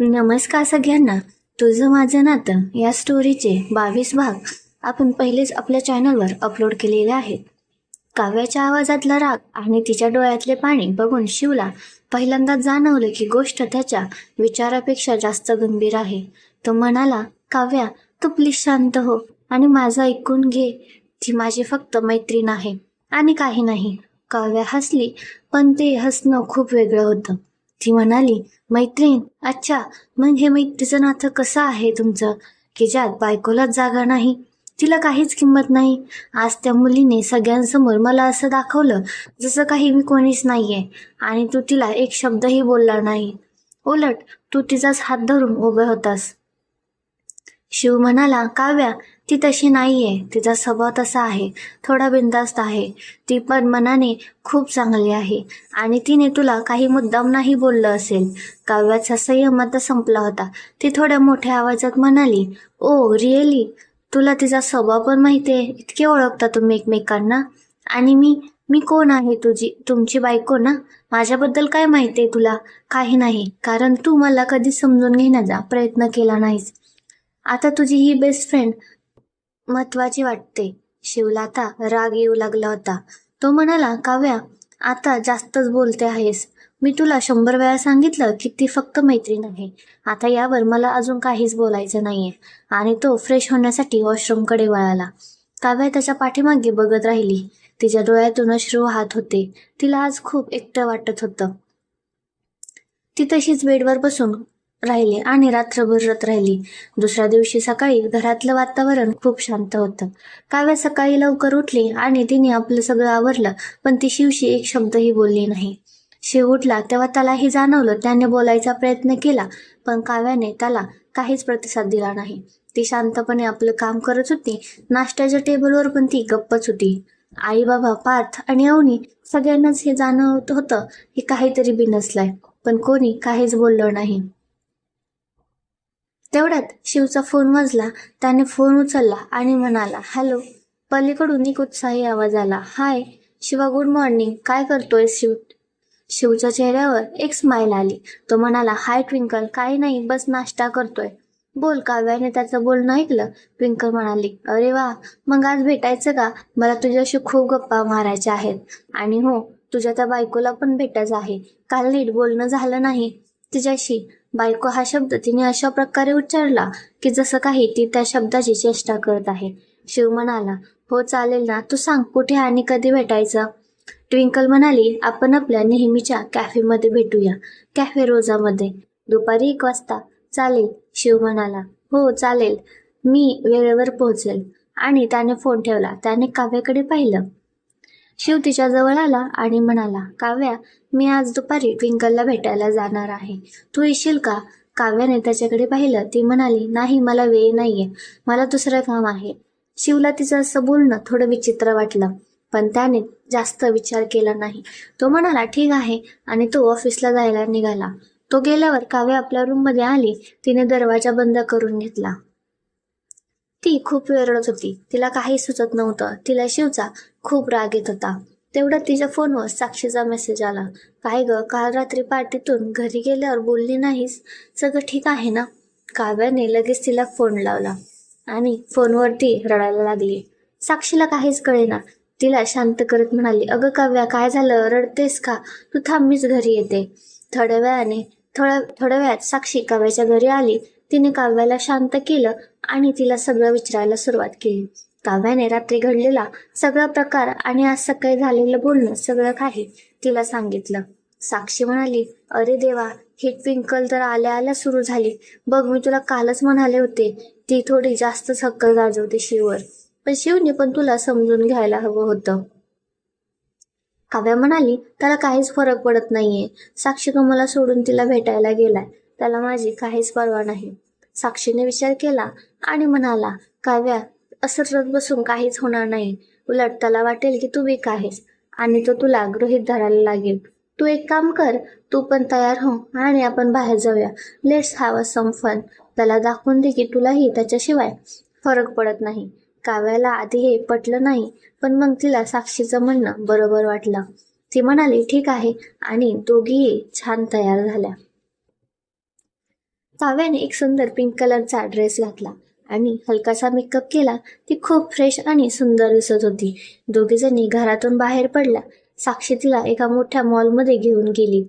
नमस्कार सगळ्यांना. तुझं माझं नातं या स्टोरीचे बावीस भाग आपण पहिलेच आपल्या चॅनलवर अपलोड केलेले आहेत. काव्याच्या आवाजातला राग आणि तिच्या डोळ्यातले पाणी बघून शिवला पहिल्यांदा जाणवलं की गोष्ट त्याच्या विचारापेक्षा जास्त गंभीर आहे. तो म्हणाला काव्या तू प्लीज शांत हो आणि माझं ऐकून घे. ती माझी फक्त मैत्रीण आहे आणि काही नाही काव्या हसली पण ते हसणं खूप वेगळं होतं. ती म्हणाली मैत्रीण अच्छा मग हे मैत्रीचं नातं कसं आहे तुमचं? की ज्यात बायकोलाच जागा नाही. तिला काहीच किंमत नाही. आज त्या मुलीने सगळ्यांसमोर मला असं दाखवलं जसं काही मी कोणीच नाहीये. आणि तू तिला एक शब्दही बोलला नाही. उलट तू तिचाच हात धरून उभे होतास. शिव म्हणाला काव्या ती तशी नाहीये. तिचा स्वभाव तसा आहे. थोडा बिंदास्त आहे. ती पण मनाने खूप चांगली आहे. आणि तिने तुला काही मुद्दाम नाही बोललं असेल. काव्याचा संयम आता संपला होता. ती थोड्या मोठ्या आवाजात म्हणाली ओ रिअली तुला तिचा स्वभाव पण माहिती आहे इतके ओळखता तुम्ही एकमेकांना? आणि मी मी कोण आहे तुझी तुमची बायको ना? माझ्याबद्दल काय माहिती आहे तुला? काही नाही. कारण तू मला कधी समजून घेण्याचा प्रयत्न केला नाहीस. आता तुझी ही बेस्ट फ्रेंड महत्वाची वाटते. शिवला आता राग येऊ लागला होता. तो म्हणाला काव्या आता जास्तच बोलते आहेस. मी तुला शंभर वेळा सांगितलं की ती फक्त मैत्रीण आहे. आता यावर मला अजून काहीच बोलायचं नाहीये. आणि तो फ्रेश होण्यासाठी वॉशरूमकडे वळाला. काव्या त्याच्या पाठीमागे बघत राहिली. तिच्या डोळ्यातून अश्रू वाहत होते. तिला आज खूप एकटं वाटत होतं. ती तशीच बेडवर बसून राहिले आणि रात्रभर रत राहिली. दुसऱ्या दिवशी सकाळी घरातलं वातावरण खूप शांत होतं. काव्या सकाळी लवकर उठली आणि तिने आपलं सगळं आवरलं पण ती शिवशी एक शब्दही बोलली नाही. शिव उठला तेव्हा त्यालाही जाणवलं त्याने बोलायचा प्रयत्न केला पण काव्याने त्याला काहीच प्रतिसाद दिला नाही. ती शांतपणे आपलं काम करत होती. नाश्त्याच्या टेबलवर पण ती गप्पच होती. आई बाबा पार्थ आणि अवनी सगळ्यांनाच हे जाणवत होतं की काहीतरी बिनसलंय पण कोणी काहीच बोललं नाही. तेवढ्यात शिवचा फोन वाजला. त्याने फोन उचलला आणि म्हणाला हॅलो. पलीकडून एक उत्साही आवाज आला हाय. Shiva good morning. काय करतोय शिव? शिवच्या चेहऱ्यावर एक स्माइल आली. तो म्हणाला हाय ट्विंकल काही नाही बस नाश्ता करतोय. बोल काव्याने त्याचं बोलणं ऐकलं. ट्विंकल म्हणाली अरे वा मग आज भेटायचं का? मला तुझ्याशी खूप गप्पा मारायच्या आहेत. आणि हो तुझ्या त्या बायकोला पण भेटायचं आहे. काल नीट बोलणं झालं नाही तिच्याशी. बायको हा शब्द तिने अशा प्रकारे उच्चारला की जसं काही ती त्या शब्दाची चेष्टा करत आहे. शिव म्हणाला हो चालेल ना तू सांग कुठे आणि कधी भेटायचं? ट्विंकल म्हणाली आपण आपल्या नेहमीच्या कॅफेमध्ये भेटूया कॅफे रोजामध्ये. दुपारी एक वाजता चालेल शिव म्हणाला हो चालेल मी वेळेवर पोहोचेल. आणि त्याने फोन ठेवला त्याने काव्याकडे पाहिलं. शिव तिच्या जवळ आला आणि म्हणाला काव्या मी आज दुपारी ट्विंकलला भेटायला जाणार आहे. तू येशील का? काव्याने त्याच्याकडे पाहिलं. ती म्हणाली नाही मला वेळ नाहीये. मला दुसरं काम आहे. शिवला तिचं असं बोलणं थोडं विचित्र वाटलं पण त्याने जास्त विचार केला नाही. तो म्हणाला ठीक आहे. आणि तो ऑफिसला जायला निघाला. तो गेल्यावर काव्या आपल्या रूममध्ये आली. तिने दरवाजा बंद करून घेतला. ती खूप वेळ रडत होती. तिला काही सुचत नव्हतं. तिला शिवचा खूप राग येत होता. तेवढ्यात तिच्या फोनवर साक्षीचा मेसेज आला. काय ग काल रात्री पार्टीतून घरी गेल्यावर बोलली नाहीस? सगळं ठीक आहे ना? काव्याने लगेच तिला फोन लावला आणि फोनवरती रडायला लागली. साक्षीला काहीच कळेना. तिला शांत करत म्हणाली अगं काव्या काय झालं? रडतेस का? तू थांब मीच घरी येते. थोड्या वेळाने थोड्या थोड्या वेळात साक्षी काव्याच्या घरी आली. तिने काव्याला शांत केलं आणि तिला सगळं विचारायला सुरुवात केली. काव्याने रात्री घडलेला सगळा प्रकार आणि आज सकाळी झालेलं बोलणं सगळं काही तिला सांगितलं. साक्षी म्हणाली अरे देवा ही ट्विंकल तर आल्या आल्या सुरू झाली. बघ मी तुला कालच म्हणाले होते ती थोडी जास्तच हक्क गाजवते शिववर पण शिवने पण तुला समजून घ्यायला हवं होतं. काव्या म्हणाली त्याला काहीच फरक पडत नाहीये. साक्षी कमला मला सोडून तिला भेटायला गेलाय. त्याला माझी काहीच पर्वा नाही. साक्षीने विचार केला आणि म्हणाला काव्या असं रत बसून काहीच होणार नाही. उलट त्याला वाटेल की तू वीक आहेस आणि तो तुला गृहित धरायला लागेल. तू एक काम कर तू पण तयार हो आणि आपण बाहेर जाऊया. Let's have a some fun त्याला दाखवून दे की तुलाही त्याच्याशिवाय फरक पडत नाही. काव्याला आधी हे पटलं नाही पण मग तिला साक्षीचं म्हणणं बरोबर वाटलं. ती म्हणाली ठीक आहे. आणि दोघीही छान तयार झाल्या. काव्याने एक सुंदर पिंक कलरचा ड्रेस घातला आणि हलकासा मेकअप केला. ती खूप फ्रेश आणि सुंदर दिसत होती. दोघीजणी घरातून बाहेर पडल्या. साक्षी तिला एका मोठ्या मॉलमध्ये घेऊन गेली.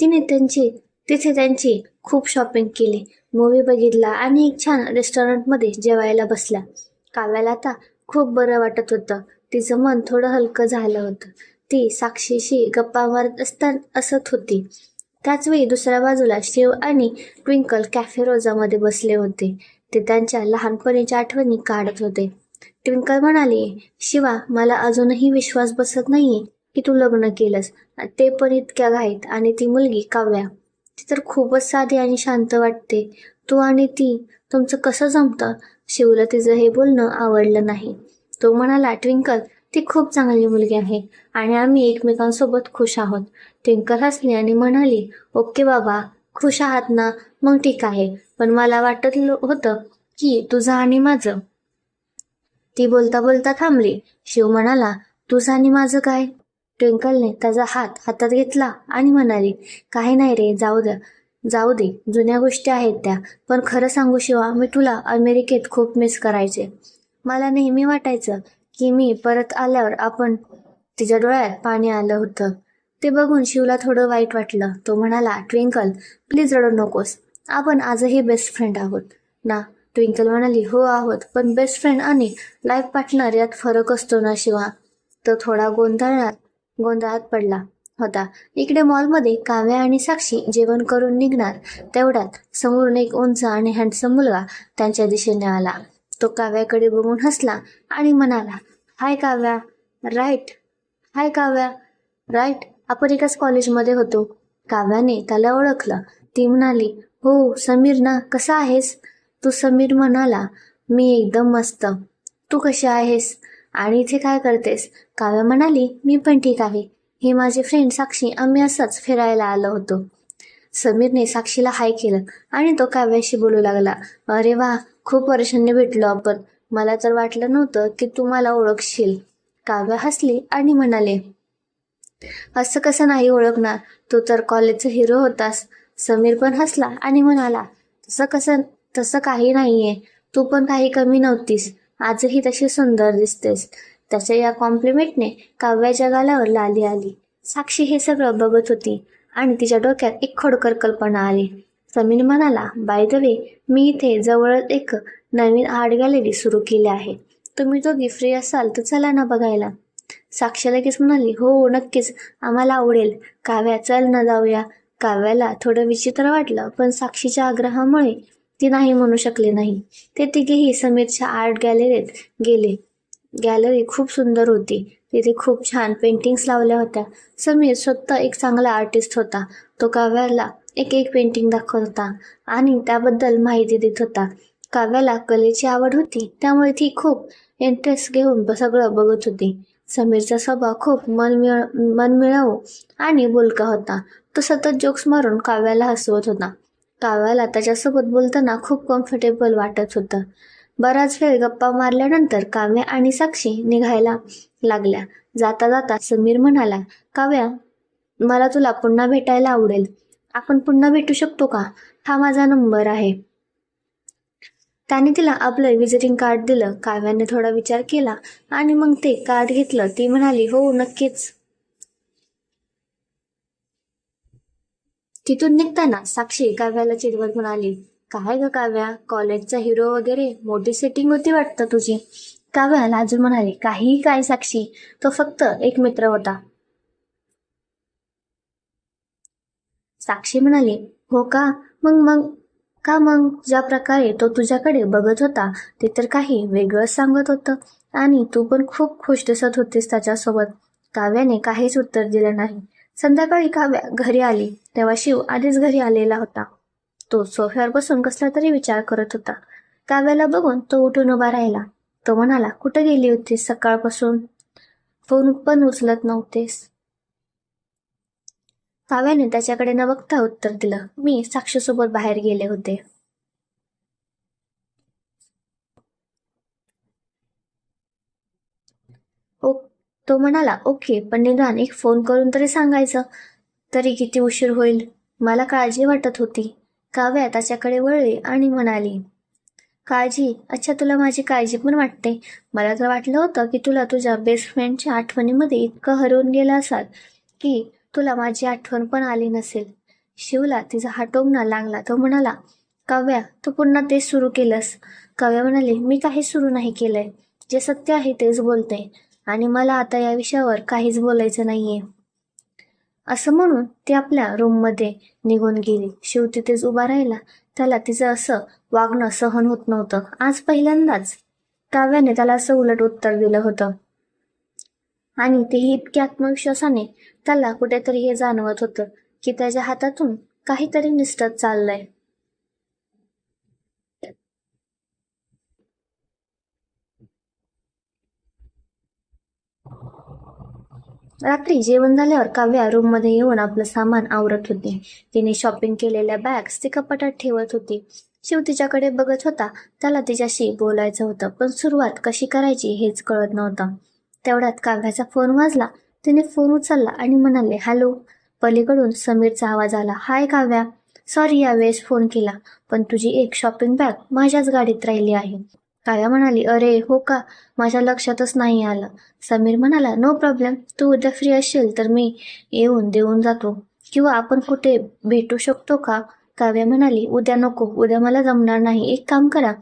तिने त्यांची तिथे त्यांची खूप शॉपिंग केली. मूवी बघितला आणि एक छान रेस्टॉरंटमध्ये जेवायला बसल्या काव्याला आता खूप बरं वाटत होतं. तिचं मन थोडं हलकं झालं होतं. ती साक्षीशी गप्पा मारत असताना असत होती. त्याचवेळी दुसऱ्या बाजूला शिव आणि ट्विंकल कॅफे रोजामध्ये बसले होते. ते त्यांच्या लहानपणीच्या आठवणी काढत होते. ट्विंकल म्हणाली शिवा मला अजूनही विश्वास बसत नाहीये की तू लग्न केलंस. ते पण इतक्या घाईत आणि ती मुलगी काव्या ती तर खूपच साधी आणि शांत वाटते. तू आणि ती तुमचं कसं जमतं? शिवला तिचं हे बोलणं आवडलं नाही. तो म्हणाला ट्विंकल ती खूप चांगली मुलगी आहे आणि आम्ही एकमेकांसोबत खुश आहोत. ट्विंकल हसली आणि म्हणाली ओके बाबा खुश आहात ना? मग ठीक आहे. पण मला वाटत होतं की तुझं आणि माझं. ती बोलता बोलता थांबली. शिव म्हणाला तुझं आणि माझं काय? ट्विंकलने त्याचा हात हातात घेतला आणि म्हणाली काही नाही रे जाऊ द्या. जाऊ दे जुन्या गोष्टी आहेत त्या. पण खरं सांगू शिवा मी तुला अमेरिकेत खूप मिस करायचे. मला नेहमी वाटायचं की मी परत आल्यावर आपण तिच्या डोळ्यात पाणी आलं होतं. ते बघून शिवला थोडं वाईट वाटलं. तो म्हणाला ट्विंकल प्लीज रडू नकोस. आपण आजही बेस्ट फ्रेंड आहोत. ना ट्विंकल म्हणाली हो आहोत. पण बेस्ट फ्रेंड आणि लाईफ पार्टनर यात फरक असतो ना शिवा. तो थोडा गोंधळात गोंधळात पडला होता. इकडे मॉलमध्ये काव्या आणि साक्षी जेवण करून निघणार तेवढ्यात समोरून एक उंच आणि हँडसम मुलगा त्यांच्या दिशेने आला. तो काव्याकडे बघून हसला आणि म्हणाला hi Kavya right. Hi Kavya right. आपण एकाच कॉलेजमध्ये होतो. काव्याने त्याला ओळखलं. ती म्हणाली हो समीर ना कसा आहेस? तू समीर म्हणाला मी एकदम मस्त. तू कशी आहेस? आणि इथे काय करतेस? काव्या म्हणाली मी पण ठीक आहे. हे माझी फ्रेंड साक्षी आम्ही असंच फिरायला आलो होतो. समीरने साक्षीला हाय केलं आणि तो काव्याशी बोलू लागला. अरे वा खूप वर्षांनी भेटलो आपण. मला तर वाटलं नव्हतं की तू मला ओळखशील. काव्या हसली आणि म्हणाले असं कसं नाही ओळखणार? तू तर कॉलेजचा हिरो होतास. समीर पण हसला आणि म्हणाला तसं कसं तसं काही नाहीये. तू पण काही कमी नव्हतीस. आजही तशी सुंदर दिसतेस. त्याच्या या कॉम्प्लिमेंटने काव्याच्या गालावर लाली आली. साक्षी हे सगळं बघत होती. आणि तिच्या डोक्यात एक खोडकर कल्पना आली. समीर म्हणाला बाय द वे मी इथे जवळच एक नवीन आर्ट गॅलरी सुरू केली आहे. तुम्ही दोघी फ्री असाल तर चला ना बघायला. साक्षी लगेच म्हणाली हो नक्कीच आम्हाला आवडेल. काव्या चल ना जाऊया. काव्याला थोडं विचित्र वाटलं पण साक्षीच्या आग्रहामुळे ती नाही म्हणू शकले नाही. ते तिघेही समीरच्या आर्ट गॅलरीत गेले. गॅलरी खूप सुंदर होती. तिथे खूप छान पेंटिंग्स लावल्या होत्या. समीर स्वतः एक चांगला आर्टिस्ट होता. तो काव्याला एक एक पेंटिंग दाखवत होता आणि त्याबद्दल माहिती देत होता. काव्याला कलेची आवड होती त्यामुळे ती खूप इंटरेस्ट घेऊन सगळं बघत होती. समीरचा स्वभाव खूप मनमिळ मनमिळावू आणि बोलका होता. तो सतत जोक्स मारून काव्याला हसवत होता. काव्याला त्याच्यासोबत बोलताना खूप कम्फर्टेबल वाटत होतं. बराच वेळ गप्पा मारल्यानंतर काव्या आणि साक्षी निघायला लागल्या. जाता जाता समीर म्हणाला काव्या मला तुला पुन्हा भेटायला आवडेल. आपण पुन्हा भेटू शकतो का? हा माझा नंबर आहे. त्याने तिला आपलं विजिटिंग कार्ड दिलं. काव्याने थोडा विचार केला आणि मग ते कार्ड घेतलं. ती म्हणाली हो नक्कीच. तिथून निघताना साक्षी काव्याला चिडवत म्हणाली काय ग काव्या? कॉलेजचा हिरो वगैरे मोठी सेटिंग होती वाटतं तुझी? काव्या लाजून म्हणाली काहीही काय साक्षी? तो फक्त एक मित्र होता. साक्षी म्हणाली हो का? मग मग का मग? ज्या प्रकारे तो तुझ्याकडे बघत होता ते तर काही वेगळंच सांगत होतं. आणि तू पण खूप खुश दिसत होतीस त्याच्यासोबत. काव्याने काहीच उत्तर दिलं नाही. संध्याकाळी काव्या घरी आली. तेव्हा शिव आधीच घरी आलेला होता. तो सोफ्यावर बसून कसला तरी विचार करत होता. काव्याला बघून तो उठून उभा राहिला. तो म्हणाला कुठं गेली होतीस सकाळपासून? फोन पण उचलत नव्हतेस. काव्याने त्याच्याकडे न बघता उत्तर दिलं मी साक्षीसोबत बाहेर गेले होते. ओ तो म्हणाला ओके पण निदान एक फोन करून तरी सांगायचं. तरी किती उशीर होईल? मला काळजी वाटत होती. काव्या त्याच्याकडे वळली आणि म्हणाली काळजी अच्छा तुला माझी काळजी पण वाटते. मला तर वाटलं होतं की तुला तुझ्या बेस्ट फ्रेंडच्या आठवणीमध्ये इतकं हरवून गेला असाल की तुला माझी आठवण पण आली नसेल. शिवला तिचा हा टोमणा लागला. तो म्हणाला काव्या तू पुन्हा तेच सुरू केलंस. काव्या म्हणाली मी काही सुरू नाही केलंय. जे सत्य आहे तेच बोलते आणि मला आता या विषयावर काहीच बोलायचं नाहीये. असं म्हणून ती आपल्या रूममध्ये निघून गेली. शिव तिथेच उभा राहिला. त्याला तिचं असं वागणं सहन होत नव्हतं. आज पहिल्यांदाच काव्याने त्याला असं उलट उत्तर दिलं होतं. आणि तेही इतक्या आत्मविश्वासाने त्याला कुठेतरी हे जाणवत होतं की त्याच्या हातातून काहीतरी निसटत चाललंय. रात्री जेवण झाल्यावर काव्या रूममध्ये येऊन आपलं सामान आवरत होती. तिने शॉपिंग केलेल्या बॅग्स ती कपाटात ठेवत होती. शिव तिच्याकडे बघत होता. त्याला तिच्याशी बोलायचं होतं पण सुरुवात कशी करायची हेच कळत नव्हतं. तेवढ्यात काव्याचा फोन वाजला. तिने फोन उचलला आणि म्हणाले हॅलो. पलीकडून समीरचा आवाज आला हाय काव्या. सॉरी यावेळेस फोन केला पण तुझी एक शॉपिंग बॅग माझ्याच गाडीत राहिली आहे. काव्या म्हणाली अरे हो का? माझ्या लक्षातच नाही आलं. समीर म्हणाला नो प्रॉब्लेम तू उद्या फ्री असशील तर मी येऊन देऊन जातो. किंवा आपण कुठे भेटू शकतो का? काव्या म्हणाली उद्या नको. उद्या मला जमणार नाही. एक काम करा.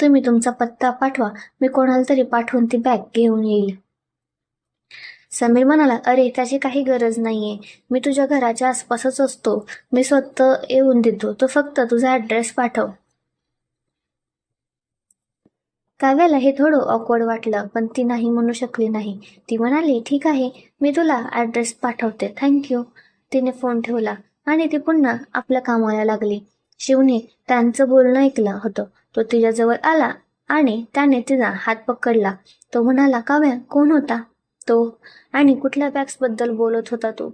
तुम्ही तुमचा पत्ता पाठवा. मी कोणाला तरी पाठवून ती बॅग घेऊन येईल. समीर म्हणाला अरे त्याची काही गरज नाहीये. मी तुझ्या घराच्या आसपासच असतो. मी स्वतः येऊन देतो. तो फक्त तुझा ॲड्रेस पाठव. काव्याला हे थोडं ऑकवर्ड वाटलं पण ती नाही म्हणू शकली नाही. ती म्हणाली ठीक आहे मी तुला ॲड्रेस पाठवते. थँक्यू तिने फोन ठेवला आणि ती पुन्हा आपल्या कामाला लागली. शिवने त्यांचं बोलणं ऐकलं होतं. तो तिच्याजवळ आला आणि त्याने तिचा हात पकडला. तो म्हणाला काव्या कोण होता? तो आणि कुठल्या बॅग्सबद्दल बोलत होता तो?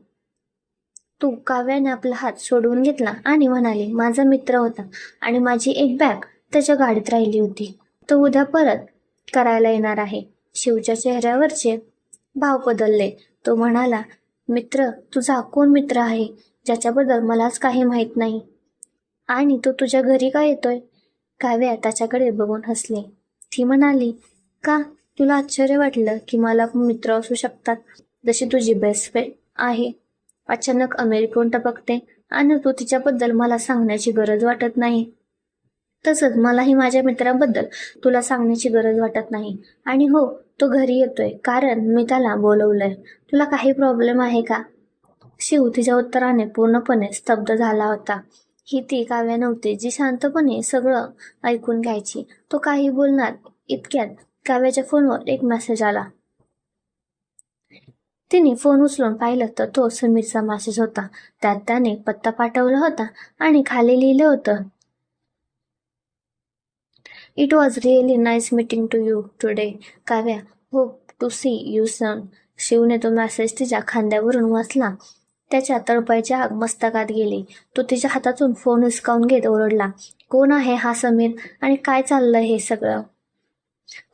तू काव्याने आपला हात सोडवून घेतला आणि म्हणाली माझा मित्र होता आणि माझी एक बॅग त्याच्या गाडीत राहिली होती. तो उद्या परत करायला येणार आहे. शिवच्या चेहऱ्यावरचे भाव बदलले. तो म्हणाला मित्र तुझा कोण मित्र आहे? ज्याच्याबद्दल मलाच काही माहीत नाही. आणि तो तुझ्या घरी का येतोय? काव्या त्याच्याकडे बघून हसले. ती म्हणाली का? तुला आश्चर्य वाटलं की मला मित्र असू शकतात? जशी तुझी बेस्ट फ्रेंड आहे. अचानक अमेरिकून टपकते आणि तू तिच्याबद्दल मला सांगण्याची गरज वाटत नाही. तसंच मलाही माझ्या मित्राबद्दल तुला सांगण्याची गरज वाटत नाही. आणि हो तो घरी येतोय कारण मी त्याला बोलवलंय. तुला काही प्रॉब्लेम आहे का? शिव तिच्या उत्तराने पूर्णपणे स्तब्ध झाला होता. ही ती काव्या नव्हती जी शांतपणे सगळं ऐकून घ्यायची. तो काही बोलणार इतक्यात काव्याच्या फोनवर एक मेसेज आला. तिने फोन उचलून पाहिलं तर तो समीरचा मेसेज होता. त्यात त्याने पत्ता पाठवला होता आणि खाली लिहिलं होतं it was really nice meeting to you today Kavya hope to see you soon शिवने तो मॅसेज तिच्या खांद्यावरून वाचला. त्याच्या तळपायच्या आग मस्तकात गेली. तो तिच्या हातातून फोन हिसकावून घेत ओरडला. कोण आहे हा समीर? आणि काय चाललंय हे सगळं?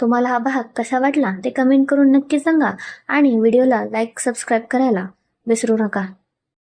तुम्हाला हा भाग कसा वाटला ते कमेंट करून नक्की सांगा. आणि व्हिडिओला लाईक सबस्क्राईब करायला विसरू नका.